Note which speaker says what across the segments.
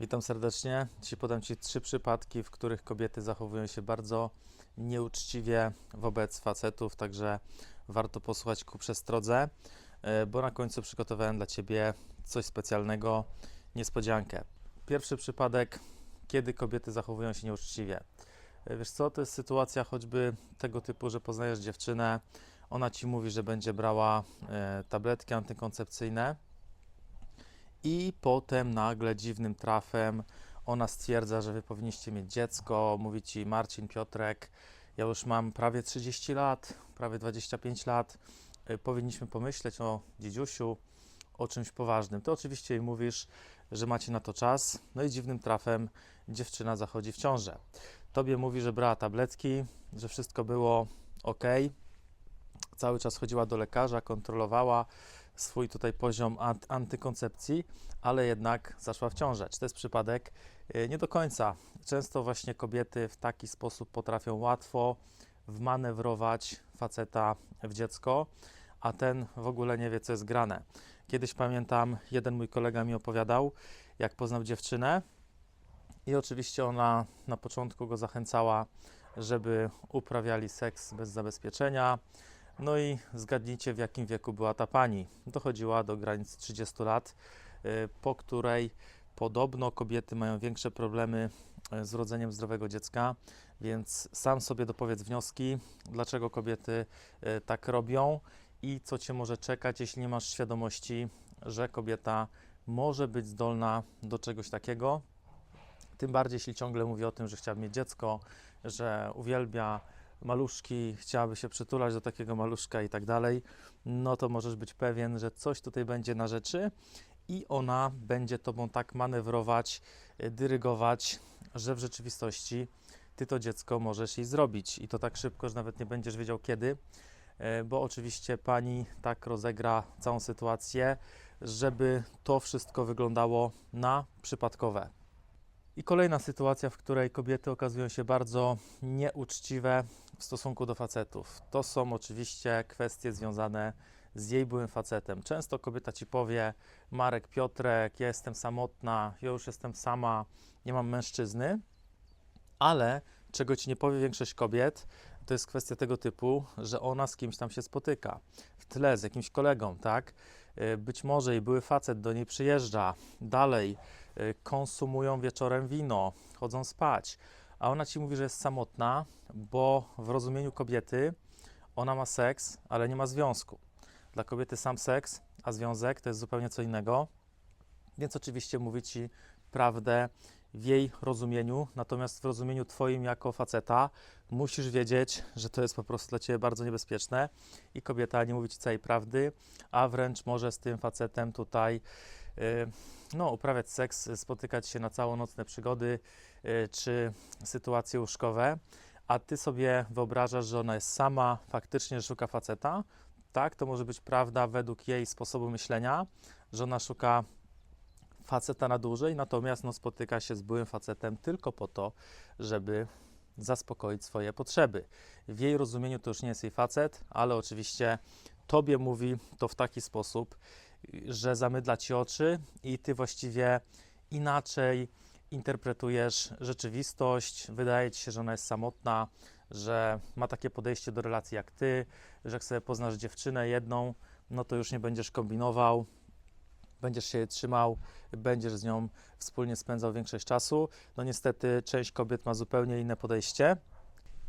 Speaker 1: Witam serdecznie. Dzisiaj podam Ci trzy przypadki, w których kobiety zachowują się bardzo nieuczciwie wobec facetów, także warto posłuchać ku przestrodze, e, bo na końcu przygotowałem dla Ciebie coś specjalnego, niespodziankę. Pierwszy przypadek, kiedy kobiety zachowują się nieuczciwie. E, Wiesz co, to jest sytuacja choćby tego typu, że poznajesz dziewczynę, ona Ci mówi, że będzie brała e, tabletki antykoncepcyjne, i potem nagle dziwnym trafem ona stwierdza, że wy powinniście mieć dziecko. Mówi ci Marcin, Piotrek, ja już mam prawie 30 lat, prawie 25 lat. y, Powinniśmy pomyśleć o dziedziusiu, o czymś poważnym. Ty oczywiście jej mówisz, że macie na to czas. No i dziwnym trafem dziewczyna zachodzi w ciążę. Tobie mówi, że brała tabletki, że wszystko było ok. Cały czas chodziła do lekarza, kontrolowała swój tutaj poziom ant- antykoncepcji, ale jednak zaszła w ciążę. Czy to jest przypadek? Yy, Nie do końca. Często właśnie kobiety w taki sposób potrafią łatwo wmanewrować faceta w dziecko, a ten w ogóle nie wie, co jest grane. Kiedyś pamiętam, jeden mój kolega mi opowiadał, jak poznał dziewczynę i oczywiście ona na początku go zachęcała, żeby uprawiali seks bez zabezpieczenia, no i zgadnijcie, w jakim wieku była ta pani. Dochodziła do granic 30 lat, y, po której podobno kobiety mają większe problemy y, z rodzeniem zdrowego dziecka, więc sam sobie dopowiedz wnioski, dlaczego kobiety y, tak robią i co cię może czekać, jeśli nie masz świadomości, że kobieta może być zdolna do czegoś takiego. Tym bardziej, jeśli ciągle mówi o tym, że chciałaby mieć dziecko, że uwielbia maluszki, chciałaby się przytulać do takiego maluszka i tak dalej, no to możesz być pewien, że coś tutaj będzie na rzeczy i ona będzie tobą tak manewrować, y, dyrygować, że w rzeczywistości ty to dziecko możesz jej zrobić i to tak szybko, że nawet nie będziesz wiedział kiedy, y, bo oczywiście pani tak rozegra całą sytuację, żeby to wszystko wyglądało na przypadkowe. I kolejna sytuacja, w której kobiety okazują się bardzo nieuczciwe w stosunku do facetów. To są oczywiście kwestie związane z jej byłym facetem. Często kobieta ci powie: Marek, Piotrek, ja jestem samotna, ja już jestem sama, nie mam mężczyzny, ale czego ci nie powie większość kobiet, to jest kwestia tego typu, że ona z kimś tam się spotyka w tle z jakimś kolegą, tak? Y, Być może jej były facet do niej przyjeżdża, dalej y, konsumują wieczorem wino, chodzą spać, a ona ci mówi, że jest samotna, bo w rozumieniu kobiety ona ma seks, ale nie ma związku. Dla kobiety sam seks, a związek to jest zupełnie co innego. Więc oczywiście mówi ci prawdę w jej rozumieniu, natomiast w rozumieniu twoim jako faceta musisz wiedzieć, że to jest po prostu dla ciebie bardzo niebezpieczne i kobieta nie mówi ci całej prawdy, a wręcz może z tym facetem tutaj no, uprawiać seks, spotykać się na całonocne przygody y, czy sytuacje łóżkowe, a ty sobie wyobrażasz, że ona jest sama, faktycznie szuka faceta. Tak, to może być prawda według jej sposobu myślenia, że ona szuka faceta na dłużej, natomiast no, spotyka się z byłym facetem tylko po to, żeby zaspokoić swoje potrzeby. W jej rozumieniu to już nie jest jej facet, ale oczywiście tobie mówi to w taki sposób, że zamydla ci oczy i ty właściwie inaczej interpretujesz rzeczywistość. Wydaje ci się, że ona jest samotna, że ma takie podejście do relacji jak ty, że jak sobie poznasz dziewczynę jedną, no to już nie będziesz kombinował, będziesz się jej trzymał, będziesz z nią wspólnie spędzał większość czasu. No niestety część kobiet ma zupełnie inne podejście.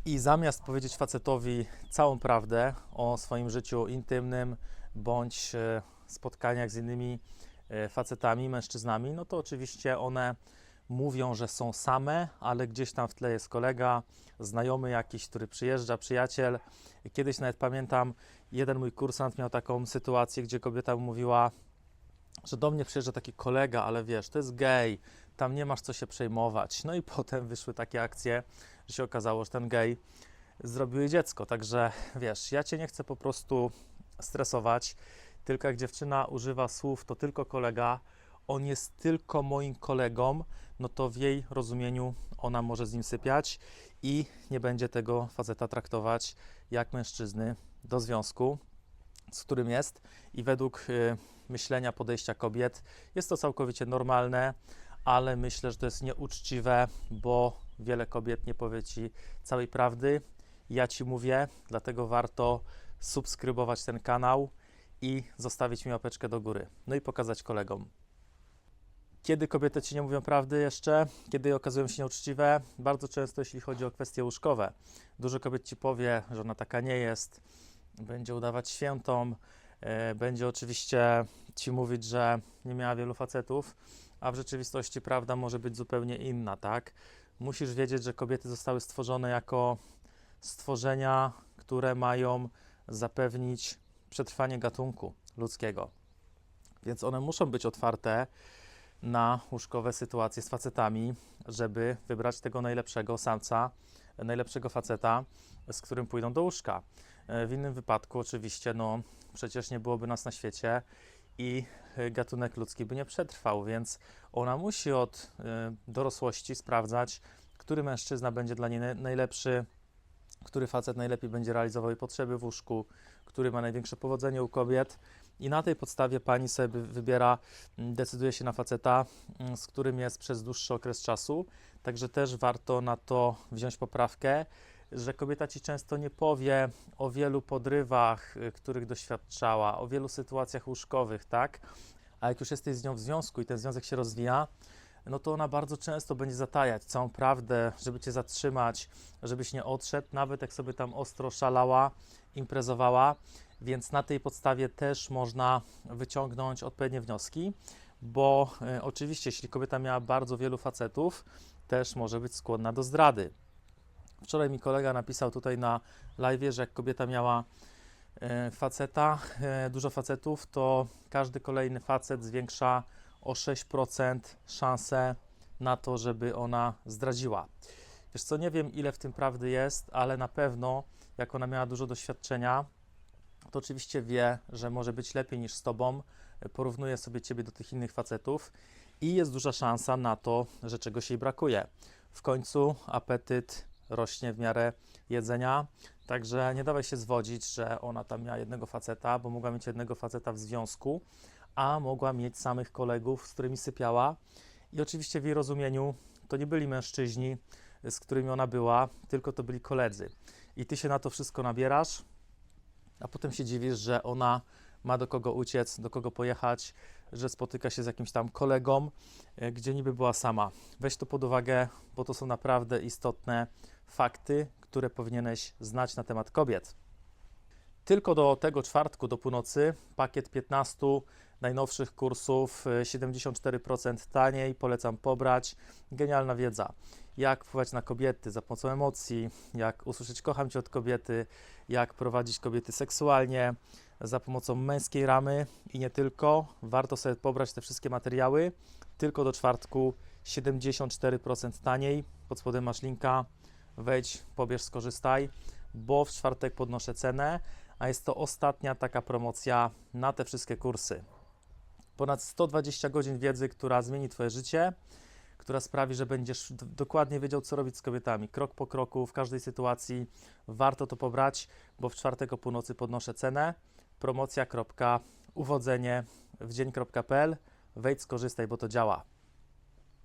Speaker 1: I zamiast powiedzieć facetowi całą prawdę o swoim życiu intymnym bądź e, spotkaniach z innymi e, facetami, mężczyznami, no to oczywiście one mówią, że są same, ale gdzieś tam w tle jest kolega, znajomy jakiś, który przyjeżdża, przyjaciel. Kiedyś nawet pamiętam, jeden mój kursant miał taką sytuację, gdzie kobieta mówiła, że do mnie przyjeżdża taki kolega, ale wiesz, to jest gej, tam nie masz co się przejmować. No i potem wyszły takie akcje, że się okazało, że ten gej zrobił dziecko. Także wiesz, ja cię nie chcę po prostu stresować, tylko jak dziewczyna używa słów, to tylko kolega, on jest tylko moim kolegą, no to w jej rozumieniu ona może z nim sypiać i nie będzie tego faceta traktować jak mężczyzny do związku, z którym jest. I według y, myślenia, podejścia kobiet jest to całkowicie normalne, ale myślę, że to jest nieuczciwe, bo wiele kobiet nie powie ci całej prawdy. Ja ci mówię, dlatego warto subskrybować ten kanał i zostawić mi łapeczkę do góry. No i pokazać kolegom. Kiedy kobiety ci nie mówią prawdy jeszcze, kiedy okazują się nieuczciwe, bardzo często jeśli chodzi o kwestie łóżkowe. Dużo kobiet ci powie, że ona taka nie jest, będzie udawać świętą, e, będzie oczywiście ci mówić, że nie miała wielu facetów, a w rzeczywistości prawda może być zupełnie inna, tak? Musisz wiedzieć, że kobiety zostały stworzone jako stworzenia, które mają zapewnić przetrwanie gatunku ludzkiego. Więc one muszą być otwarte na łóżkowe sytuacje z facetami, żeby wybrać tego najlepszego samca, najlepszego faceta, z którym pójdą do łóżka. E, W innym wypadku, oczywiście, no przecież nie byłoby nas na świecie i e, gatunek ludzki by nie przetrwał, więc ona musi od e, dorosłości sprawdzać, który mężczyzna będzie dla niej na- najlepszy, który facet najlepiej będzie realizował jej potrzeby w łóżku, który ma największe powodzenie u kobiet. I na tej podstawie pani sobie wy- wybiera, mm, decyduje się na faceta, mm, z którym jest przez dłuższy okres czasu. Także też warto na to wziąć poprawkę, że kobieta ci często nie powie o wielu podrywach, y, których doświadczała, o wielu sytuacjach łóżkowych, tak? A jak już jesteś z nią w związku i ten związek się rozwija, no to ona bardzo często będzie zatajać całą prawdę, żeby cię zatrzymać, żebyś nie odszedł, nawet jak sobie tam ostro szalała, imprezowała, więc na tej podstawie też można wyciągnąć odpowiednie wnioski, bo e, oczywiście, jeśli kobieta miała bardzo wielu facetów, też może być skłonna do zdrady. Wczoraj mi kolega napisał tutaj na live, że jak kobieta miała e, faceta, e, dużo facetów, to każdy kolejny facet zwiększa o 6% szanse na to, żeby ona zdradziła. Wiesz co, nie wiem ile w tym prawdy jest, ale na pewno jak ona miała dużo doświadczenia, to oczywiście wie, że może być lepiej niż z tobą, porównuje sobie ciebie do tych innych facetów i jest duża szansa na to, że czegoś jej brakuje. W końcu apetyt rośnie w miarę jedzenia, także nie dawaj się zwodzić, że ona tam miała jednego faceta, bo mogła mieć jednego faceta w związku, a mogła mieć samych kolegów, z którymi sypiała. I oczywiście w jej rozumieniu to nie byli mężczyźni, z którymi ona była, tylko to byli koledzy. I ty się na to wszystko nabierasz, a potem się dziwisz, że ona ma do kogo uciec, do kogo pojechać, że spotyka się z jakimś tam kolegą, e, gdzie niby była sama. Weź to pod uwagę, bo to są naprawdę istotne fakty, które powinieneś znać na temat kobiet. Tylko do tego czwartku, do północy, pakiet 15 najnowszych kursów, e, 74% taniej, polecam pobrać. Genialna wiedza. Jak wpływać na kobiety za pomocą emocji, jak usłyszeć kocham cię od kobiety, jak prowadzić kobiety seksualnie za pomocą męskiej ramy i nie tylko. Warto sobie pobrać te wszystkie materiały. Tylko do czwartku 74% taniej. Pod spodem masz linka. Wejdź, pobierz, skorzystaj, bo w czwartek podnoszę cenę, a jest to ostatnia taka promocja na te wszystkie kursy. Ponad 120 godzin wiedzy, która zmieni Twoje życie, która sprawi, że będziesz dokładnie wiedział, co robić z kobietami, krok po kroku, w każdej sytuacji. Warto to pobrać, bo w czwartek o północy podnoszę cenę. Promocja.uwodzenie w dzień.pl. Wejdź, skorzystaj, bo to działa.